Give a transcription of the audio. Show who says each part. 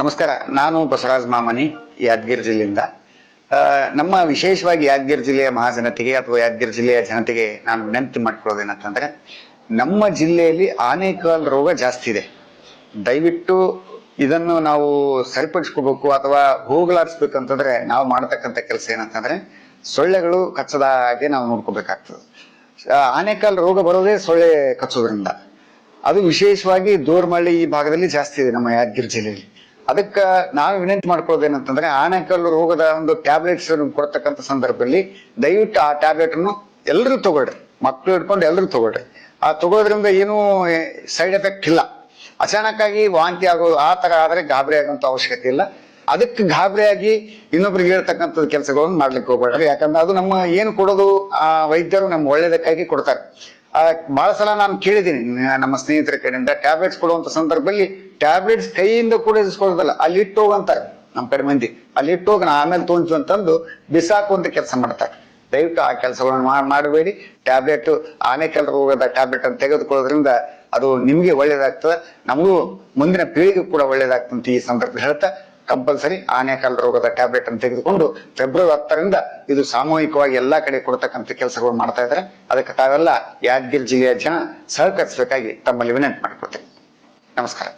Speaker 1: ನಮಸ್ಕಾರ, ನಾನು ಬಸವರಾಜ್ ಮಾಮನಿ, ಯಾದಗಿರಿ ಜಿಲ್ಲೆಯಿಂದ. ನಮ್ಮ ವಿಶೇಷವಾಗಿ ಯಾದಗಿರಿ ಜಿಲ್ಲೆಯ ಮಹಾಜನತೆಗೆ ಅಥವಾ ಯಾದಗಿರಿ ಜಿಲ್ಲೆಯ ಜನತೆಗೆ ನಾನು ವಿನಂತಿ ಮಾಡ್ಕೊಳ್ಳೋದೇನಂತಂದ್ರೆ ನಮ್ಮ ಜಿಲ್ಲೆಯಲ್ಲಿ ಆನೆಕಾಲ್ ರೋಗ ಜಾಸ್ತಿ ಇದೆ. ದಯವಿಟ್ಟು ಇದನ್ನು ನಾವು ಸರಿಪಡಿಸ್ಕೋಬೇಕು ಅಥವಾ ಹೋಗಲಾಡಿಸ್ಬೇಕಂತಂದ್ರೆ ನಾವು ಮಾಡತಕ್ಕಂಥ ಕೆಲಸ ಏನಂತಂದ್ರೆ ಸೊಳ್ಳೆಗಳು ಕಚ್ಚದ ಹಾಗೆ ನಾವು ನೋಡ್ಕೋಬೇಕಾಗ್ತದೆ. ಆನೆಕಾಲ್ ರೋಗ ಬರೋದೇ ಸೊಳ್ಳೆ ಕಚ್ಚೋದ್ರಿಂದ. ಅದು ವಿಶೇಷವಾಗಿ ದೋರ್ಮಳ್ಳಿ ಈ ಭಾಗದಲ್ಲಿ ಜಾಸ್ತಿ ಇದೆ ನಮ್ಮ ಯಾದಗಿರಿ ಜಿಲ್ಲೆಯಲ್ಲಿ. ಅದಕ್ಕ ನಾವು ವಿನಂತಿ ಮಾಡ್ಕೊಳ್ಳೋದೇನಂತಂದ್ರೆ ಆನೆಕಲ್ಲು ರೋಗದ ಒಂದು ಟ್ಯಾಬ್ಲೆಟ್ಸ್ ಕೊಡ್ತಕ್ಕಂಥ ಸಂದರ್ಭದಲ್ಲಿ ದಯವಿಟ್ಟು ಆ ಟ್ಯಾಬ್ಲೆಟ್ ಅನ್ನು ಎಲ್ಲರೂ ತಗೊಳ್ರಿ. ಮಕ್ಕಳು ಹಿಡ್ಕೊಂಡು ಎಲ್ಲರೂ ತಗೊಳ್ರಿ. ಆ ತಗೊಳ್ಳೋದ್ರಿಂದ ಏನೂ ಸೈಡ್ ಎಫೆಕ್ಟ್ ಇಲ್ಲ. ಅಚಾನಕ್ ಆಗಿ ವಾಂತಿ ಆಗೋದು ಆ ತರ ಆದ್ರೆ ಗಾಬರಿ ಆಗುವಂತ ಅವಶ್ಯಕತೆ ಇಲ್ಲ. ಅದಕ್ಕೆ ಗಾಬರಿಯಾಗಿ ಇನ್ನೊಬ್ರಿಗೆ ಹೇಳ್ತಕ್ಕಂಥ ಕೆಲಸಗಳನ್ನು ಮಾಡ್ಲಿಕ್ಕೆ ಹೋಗ್ಬೇಡ ಯಾಕಂದ್ರೆ ಅದು ನಮ್ಮ ಏನು ಕೊಡೋದು ಆ ವೈದ್ಯರು ನಮ್ಮ ಒಳ್ಳೇದಕ್ಕಾಗಿ ಕೊಡ್ತಾರೆ. ಬಹಳ ಸಲ ನಾನು ಕೇಳಿದ್ದೀನಿ ನಮ್ಮ ಸ್ನೇಹಿತರ ಕಡೆಯಿಂದ ಟ್ಯಾಬ್ಲೆಟ್ಸ್ ಕೊಡುವಂತ ಸಂದರ್ಭದಲ್ಲಿ ಟ್ಯಾಬ್ಲೆಟ್ಸ್ ಕೈಯಿಂದ ಕೂಡ ಇಸ್ಕೊಳ್ಳೋದಲ್ಲ. ಅಲ್ಲಿ ಇಟ್ಟು ಹೋಗಂತಾರೆ ನಮ್ಮ ಕಡೆ ಮಂದಿ. ಅಲ್ಲಿ ಇಟ್ಟು ಹೋಗಿ, ನಾ ಆಮೇಲೆ ತೋಂಚು ಅಂತಂದು ಬಿಸಾಕುವಂತ ಕೆಲಸ ಮಾಡ್ತಾರೆ. ದಯವಿಟ್ಟು ಆ ಕೆಲಸಗಳನ್ನು ಮಾಡಬೇಡಿ. ಟ್ಯಾಬ್ಲೆಟ್ ಆನೆಕಲ್ ರೋಗದ ಟ್ಯಾಬ್ಲೆಟ್ ಅನ್ನು ತೆಗೆದುಕೊಳ್ಳೋದ್ರಿಂದ ಅದು ನಿಮಗೆ ಒಳ್ಳೇದಾಗ್ತದೆ. ನಮಗೂ ಮುಂದಿನ ಪೀಳಿಗೆ ಕೂಡ ಒಳ್ಳೇದಾಗ್ತಂತ ಈ ಸಂದರ್ಭ ಹೇಳ್ತಾ ಕಂಪಲ್ಸರಿ ಆನೆಕಲ್ ರೋಗದ ಟ್ಯಾಬ್ಲೆಟ್ ಅನ್ನು ತೆಗೆದುಕೊಂಡು ಫೆಬ್ರವರಿ ಹತ್ತರಿಂದ ಇದು ಸಾಮೂಹಿಕವಾಗಿ ಎಲ್ಲಾ ಕಡೆ ಕೊಡ್ತಕ್ಕಂಥ ಕೆಲಸಗಳು ಮಾಡ್ತಾ ಇದ್ದಾರೆ. ಅದಕ್ಕೆ ತಾವೆಲ್ಲ ಯಾದಗಿರಿ ಜಿಲ್ಲೆಯ ಜನ ಸಹಕರಿಸಬೇಕಾಗಿ ತಮ್ಮಲ್ಲಿ ವಿನಂತಿ ಮಾಡಿಕೊಡ್ತೇನೆ ನಮಸ್ಕಾರ.